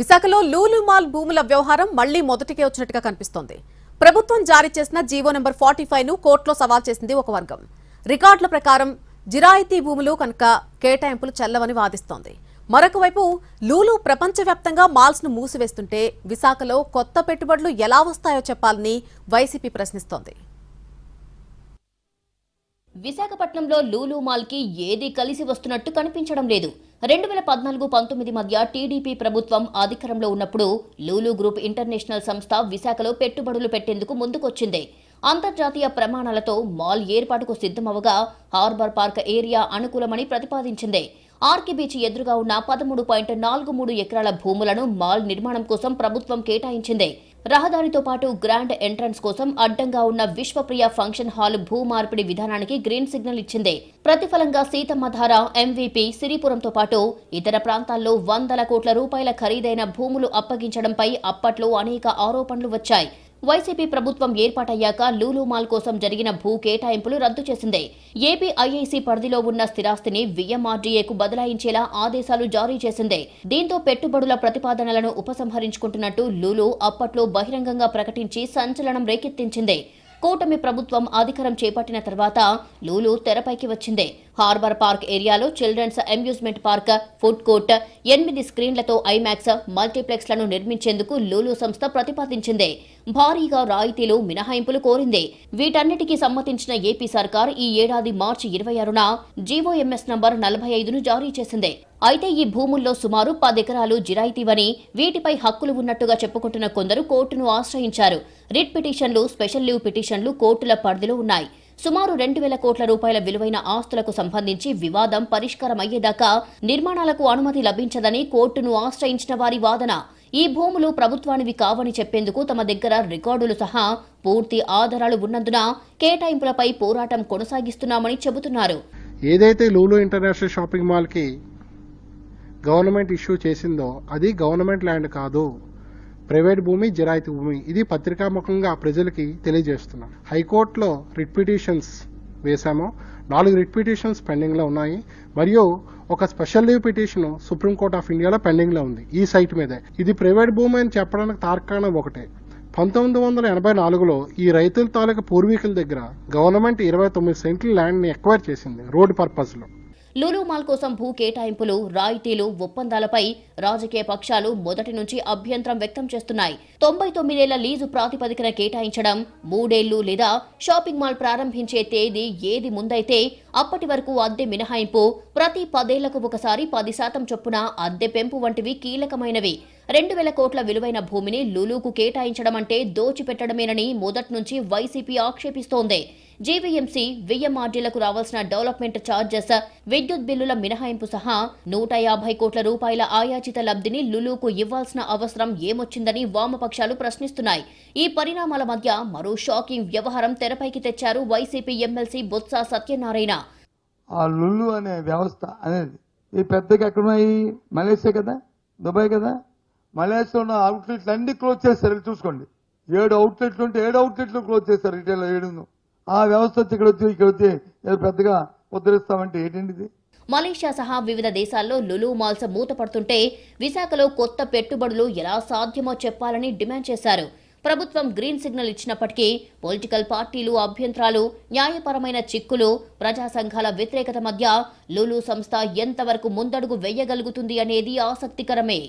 విశాఖలో లూలు మాల్ భూముల వ్యవహారం మళ్ళీ మొదటికే వచ్చినట్టుగా కనిపిస్తోంది. ప్రభుత్వం జారీ చేసిన జీవో నెంబర్ ఫార్టీ ఫైవ్ను కోర్టులో సవాల్ చేసింది ఒక వర్గం. రికార్డుల ప్రకారం జిరాయితీ భూములు కనుక కేటాయింపులు చెల్లవని వాదిస్తోంది. మరొక వైపు లూలు ప్రపంచవ్యాప్తంగా మాల్స్ను మూసివేస్తుంటే విశాఖలో కొత్త పెట్టుబడులు ఎలా వస్తాయో చెప్పాలని వైసీపీ ప్రశ్నిస్తోంది. విశాఖపట్నంలో లూలు మాల్కి ఏది కలిసి వస్తున్నట్టు కనిపించడం లేదు. రెండు వేల పద్నాలుగు పంతొమ్మిది మధ్య టీడీపీ ప్రభుత్వం అధికారంలో ఉన్నప్పుడు లూలు గ్రూప్ ఇంటర్నేషనల్ సంస్థ విశాఖలో పెట్టుబడులు పెట్టేందుకు ముందుకొచ్చింది. అంతర్జాతీయ ప్రమాణాలతో మాల్ ఏర్పాటుకు సిద్ధమవగా హార్బర్ పార్క్ ఏరియా అనుకూలమని ప్రతిపాదించింది. ఆర్కే బీచ్ ఎదురుగా ఉన్న పదమూడు పాయింట్ నాలుగు మూడు ఎకరాల భూములను మాల్ నిర్మాణం కోసం ప్రభుత్వం కేటాయించింది. రహదారితో పాటు గ్రాండ్ ఎంట్రన్స్ కోసం అడ్డంగా ఉన్న విశ్వప్రియ ఫంక్షన్ హాల్ భూ మార్పిడి విధానానికి గ్రీన్ సిగ్నల్ ఇచ్చింది. ప్రతిఫలంగా సీతమ్మధార ఎంవీపీ సిరిపురంతో పాటు ఇతర ప్రాంతాల్లో వందల కోట్ల రూపాయల ఖరీదైన భూములు అప్పగించడంపై అప్పట్లో అనేక ఆరోపణలు వచ్చాయి. వైసీపీ ప్రభుత్వం ఏర్పాటయ్యాక లూలు మాల్ కోసం జరిగిన భూ కేటాయింపులు రద్దు చేసింది. ఏపీఐఐసీ పరిధిలో ఉన్న స్థిరాస్తిని విఎంఆర్డీఏకు బదలాయించేలా ఆదేశాలు జారీ చేసింది. దీంతో పెట్టుబడుల ప్రతిపాదనలను ఉపసంహరించుకుంటున్నట్టు లూలు అప్పట్లో బహిరంగంగా ప్రకటించి సంచలనం రేకెత్తించింది. కూటమి ప్రభుత్వం అధికారం చేపట్టిన తర్వాత లూలు తెరపైకి వచ్చింది. హార్బర్ పార్క్ ఏరియాలో children's amusement park food court ఎనిమిది స్క్రీన్లతో ఐమాక్స్ మల్టీప్లెక్స్లను నిర్మించేందుకు లూలు సంస్థ ప్రతిపాదించింది. భారీగా రాయితీలు మినహాయింపులు కోరింది. వీటన్నిటికీ సమ్మతించిన ఏపీ సర్కార్ ఈ ఏడాది మార్చి ఇరవై ఆరున జీవోఎంఎస్ నంబర్ నలభై ఐదును జారీ చేసింది. అయితే ఈ భూముల్లో సుమారు పది ఎకరాలు జిరాయితీవని వీటిపై హక్కులు ఉన్నట్టుగా చెప్పుకుంటున్న కొందరు కోర్టును ఆశ్రయించారు. రిట్ పిటిషన్లు స్పెషల్ లీవ్ పిటిషన్లు కోర్టుల పరిధిలో ఉన్నాయి. సుమారు రెండు వేల కోట్ల రూపాయల విలువైన ఆస్తులకు సంబంధించి వివాదం పరిష్కారం అయ్యేదాకా నిర్మాణాలకు అనుమతి లభించదని కోర్టును ఆశ్రయించిన వారి వాదన. ఈ భూములు ప్రభుత్వానివి కావని చెప్పేందుకు తమ దగ్గర రికార్డులు సహా పూర్తి ఆధారాలు ఉన్నందున కేటాయింపులపై పోరాటం కొనసాగిస్తున్నామని చెబుతున్నారు. ఏదైతే లూలో ఇంటర్నేషనల్ షాపింగ్ మాల్కి గవర్నమెంట్ ఇష్యూ చేసిందో అది గవర్నమెంట్ ల్యాండ్ కాదు. ప్రైవేట్ భూమి జిరాయితీ భూమి. ఇది పత్రికాముఖంగా ప్రజలకి తెలియజేస్తున్నాం. హైకోర్టులో రిట్ పిటిషన్స్ వేశాము. నాలుగు రిట్ పిటిషన్స్ పెండింగ్లో ఉన్నాయి. మరియు ఒక special leave petition supreme court of ఇండియాలో పెండింగ్లో ఉంది ఈ సైట్ మీదే. ఇది ప్రైవేట్ భూమి అని చెప్పడానికి తార్కాణం ఒకటే. పంతొమ్మిది వందల ఎనభై నాలుగులో ఈ రైతుల తాలూకా పూర్వీకుల దగ్గర గవర్నమెంట్ ఇరవై తొమ్మిది సెంట్ల ల్యాండ్ని ఎక్వైర్ చేసింది రోడ్ పర్పస్లో. లూలు మాల్ కోసం భూ కేటాయింపులు రాయితీలు ఒప్పందాలపై రాజకీయ పక్షాలు మొదటి నుంచి అభ్యంతరం వ్యక్తం చేస్తున్నాయి. తొంభై తొమ్మిదేళ్ళ లీజు ప్రాతిపదికన కేటాయించడం మూడేళ్ళు లేదా షాపింగ్ మాల్ ప్రారంభించే తేదీ ఏది ముందైతే అప్పటి వరకు అద్దె మినహాయింపు ప్రతి పదేళ్ళకు ఒకసారి పది శాతం చొప్పున అద్దె పెంపు వంటివి కీలకమైనవి. రెండు వేల కోట్ల విలువైన భూమిని లులుకు కేటాయించడం అంటే దోచిపెట్టడమేనని మొదటి నుంచి వైసీపీ ఆక్షేపిస్తోంది. జీవీఎంసీ విఎంఆర్డీలకు రావాల్సిన డెవలప్మెంట్ ఛార్జెస్ విద్యుత్ బిల్లుల మినహాయింపు సహా నూట యాభై కోట్ల రూపాయల ఆయాచిత లబ్ధిని లులుకు ఇవ్వాల్సిన అవసరం ఏమొచ్చిందని వామపక్షాలు ప్రశ్నిస్తున్నాయి. ఈ పరిణామాల మధ్య మరో షాకింగ్ వ్యవహారం తెరపైకి తెచ్చారు వైసీపీ ఎమ్మెల్సీ బొత్స సత్యనారాయణ. ఆ లుల్లు అనే వ్యవస్థ అనేది ఈ పెద్దగా ఎక్కడున్నాయి? మలేషియా కదా? దుబాయ్ కదా? మలేషియా ఉన్న అవుట్లెట్లు అన్ని క్లోజ్ చేస్తారు వెళ్ళి చూసుకోండి. ఏడు అవుట్లెట్లు ఉంటే ఏడు అవుట్లెట్లు క్లోజ్ చేస్తారు రిటైల్ ఏడు ఆ వ్యవస్థ వచ్చి ఇక్కడ వచ్చి ఇక్కడ వచ్చి పెద్దగా ఉద్ధరిస్తామంటే ఏంటండి మలేషియా సహా వివిధ దేశాల్లో లులు మాల్స్ మూతపడుతుంటే విశాఖలో కొత్త పెట్టుబడులు ఎలా సాధ్యమో చెప్పాలని డిమాండ్ చేశారు. ప్రభుత్వం గ్రీన్ సిగ్నల్ ఇచ్చినప్పటికీ పొలిటికల్ పార్టీలు అభ్యంతరాలు న్యాయపరమైన చిక్కులు ప్రజా సంఘాల వ్యతిరేకత మధ్య లులు సంస్థ ఎంతవరకు ముందడుగు వేయగలుగుతుంది అనేది ఆసక్తికరమే.